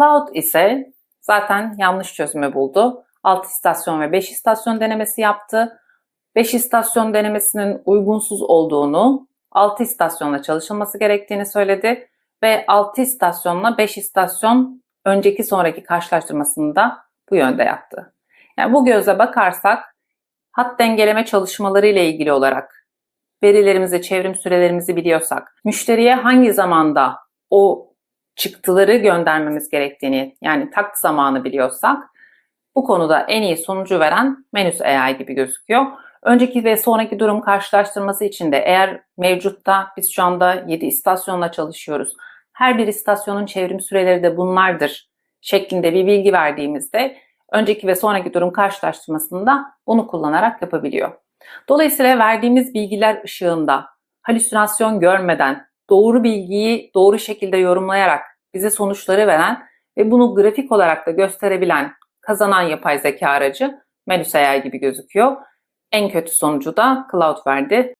Cloud ise zaten yanlış çözümü buldu. 6 istasyon ve 5 istasyon denemesi yaptı. 5 istasyon denemesinin uygunsuz olduğunu, 6 istasyonla çalışılması gerektiğini söyledi ve 6 istasyonla 5 istasyon önceki sonraki karşılaştırmasını da bu yönde yaptı. Yani bu gözle bakarsak hat dengeleme çalışmaları ile ilgili olarak verilerimizi, çevrim sürelerimizi biliyorsak, müşteriye hangi zamanda o çıktıları göndermemiz gerektiğini yani tak zamanı biliyorsak bu konuda en iyi sonucu veren Menüs AI gibi gözüküyor. Önceki ve sonraki durum karşılaştırması için de eğer mevcutta biz şu anda 7 istasyonla çalışıyoruz. Her bir istasyonun çevrim süreleri de bunlardır şeklinde bir bilgi verdiğimizde önceki ve sonraki durum karşılaştırmasında bunu kullanarak yapabiliyor. Dolayısıyla verdiğimiz bilgiler ışığında halüsinasyon görmeden doğru bilgiyi doğru şekilde yorumlayarak bize sonuçları veren ve bunu grafik olarak da gösterebilen kazanan yapay zeka aracı Menüs AI gibi gözüküyor. En kötü sonucu da Cloud verdi.